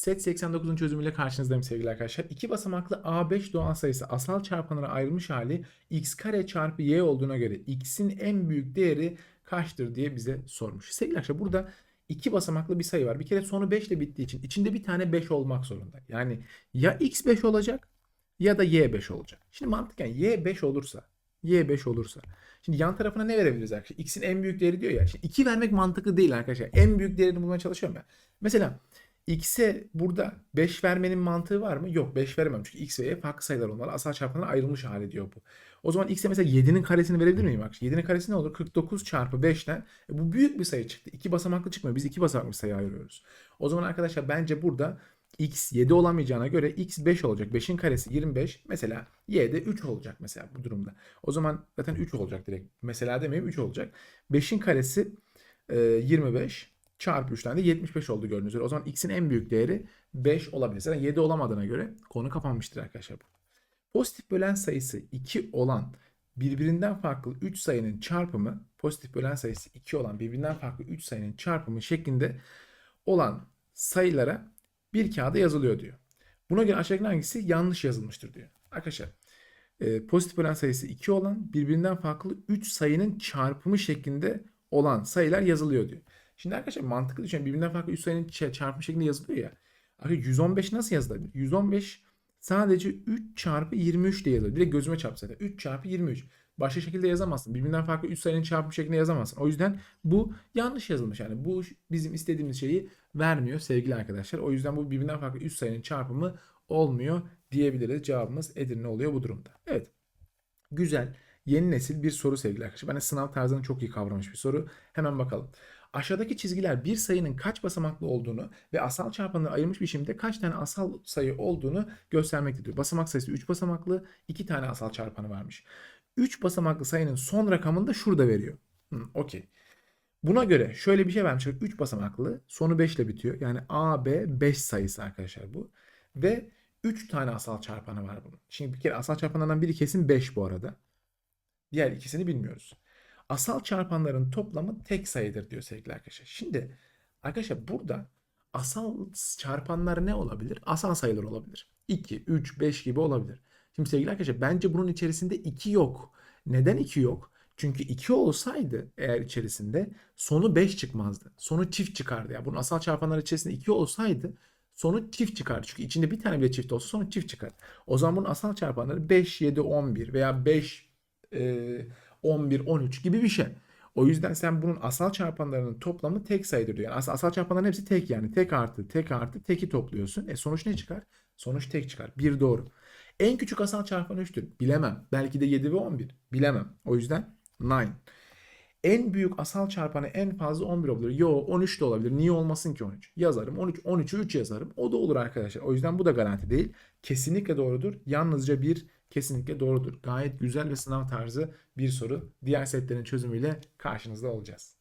Set 89'un çözümüyle karşınızdayım sevgili arkadaşlar. İki basamaklı A5 doğal sayısı asal çarpanlara ayrılmış hali x kare çarpı y olduğuna göre x'in en büyük değeri kaçtır diye bize sormuş. Sevgili arkadaşlar burada iki basamaklı bir sayı var. Bir kere sonu 5 ile bittiği için içinde bir tane 5 olmak zorunda. Yani ya x 5 olacak ya da y 5 olacak. Şimdi mantıken y 5 olursa y 5 olursa. Şimdi yan tarafına ne verebiliriz arkadaşlar? X'in en büyük değeri diyor ya. Şimdi 2 vermek mantıklı değil arkadaşlar. En büyük değerini bulmaya çalışıyorum ben. Mesela X'e burada 5 vermenin mantığı var mı? Yok 5 veremem. Çünkü X ve Y farklı sayılar olmalı. Asal çarpanlara ayrılmış hali diyor bu. O zaman X'e mesela 7'nin karesini verebilir miyim? Bak 7'nin karesi ne olur? 49 çarpı 5'ten. E, bu büyük bir sayı çıktı. 2 basamaklı çıkmıyor. Biz 2 basamaklı sayı ayırıyoruz. O zaman arkadaşlar bence burada x 7 olamayacağına göre x 5 olacak. 5'in karesi 25. Mesela y de 3 olacak mesela bu durumda. O zaman zaten 3 olacak direkt. Mesela demeyeyim 3 olacak. 5'in karesi e, 25 çarpı 3'ten de 75 oldu gördüğünüz üzere. O zaman x'in en büyük değeri 5 olabilir. Zaten 7 olamadığına göre konu kapanmıştır arkadaşlar. Pozitif bölen sayısı 2 olan birbirinden farklı 3 sayının çarpımı pozitif bölen sayısı 2 olan birbirinden farklı 3 sayının çarpımı şeklinde olan sayılara bir kağıda yazılıyor diyor. Buna göre aşağıdaki hangisi yanlış yazılmıştır diyor. Arkadaşlar e, pozitif bölen sayısı 2 olan birbirinden farklı 3 sayının çarpımı şeklinde olan sayılar yazılıyor diyor. Şimdi arkadaşlar mantıklı düşünün. Birbirinden farklı 3 sayının çarpımı şeklinde yazılıyor ya. Arkadaşlar 115 nasıl yazılabilir? 115 sadece 3 çarpı 23 diye yazılır. Bir de gözüme çarpsa da 3 çarpı 23. Başka şekilde yazamazsın. Birbirinden farklı 3 sayının çarpımı şeklinde yazamazsın. O yüzden bu yanlış yazılmış. Yani bu bizim istediğimiz şeyi vermiyor sevgili arkadaşlar. O yüzden bu birbirinden farklı 3 sayının çarpımı olmuyor diyebiliriz. Cevabımız Edirne oluyor bu durumda. Evet. Güzel. Yeni nesil bir soru sevgili arkadaşlar. Bence sınav tarzını çok iyi kavramış bir soru. Hemen bakalım. Aşağıdaki çizgiler bir sayının kaç basamaklı olduğunu ve asal çarpanları ayırmış biçimde kaç tane asal sayı olduğunu göstermektedir. Basamak sayısı 3 basamaklı, 2 tane asal çarpanı varmış. 3 basamaklı sayının son rakamını da şurada veriyor. Hı, Okey. Buna göre şöyle bir şey vermiş. 3 basamaklı, sonu 5 ile bitiyor. Yani A, B 5 sayısı arkadaşlar bu. Ve 3 tane asal çarpanı var bunun. Şimdi bir kere asal çarpanlardan biri kesin 5 bu arada. Diğer ikisini bilmiyoruz. Asal çarpanların toplamı tek sayıdır diyor sevgili arkadaşlar. Şimdi arkadaşlar burada asal çarpanlar ne olabilir? Asal sayılar olabilir. 2, 3, 5 gibi olabilir. Şimdi sevgili arkadaşlar bence bunun içerisinde 2 yok. Neden 2 yok? Çünkü 2 olsaydı eğer içerisinde sonu 5 çıkmazdı. Sonu çift çıkardı. Yani bunun asal çarpanlar içerisinde 2 olsaydı sonu çift çıkardı. Çünkü içinde bir tane bile çift olsa sonu çift çıkar. O zaman bunun asal çarpanları 5, 7, 11 veya 5, e, 11, 13 gibi bir şey. O yüzden sen bunun asal çarpanlarının toplamı tek sayıdır diyor. Yani asal, asal çarpanların hepsi tek yani. Tek artı, tek artı, teki topluyorsun. E sonuç ne çıkar? Sonuç tek çıkar. Bir doğru. En küçük asal çarpan 3'tür. Bilemem. Belki de 7 ve 11. Bilemem. O yüzden 9. En büyük asal çarpanı en fazla 11 olabilir. Yo 13 de olabilir. Niye olmasın ki 13? Yazarım. 13 13'ü 3 yazarım. O da olur arkadaşlar. O yüzden bu da garanti değil. Kesinlikle doğrudur. Yalnızca bir kesinlikle doğrudur. Gayet güzel ve sınav tarzı bir soru. Diğer setlerin çözümüyle karşınızda olacağız.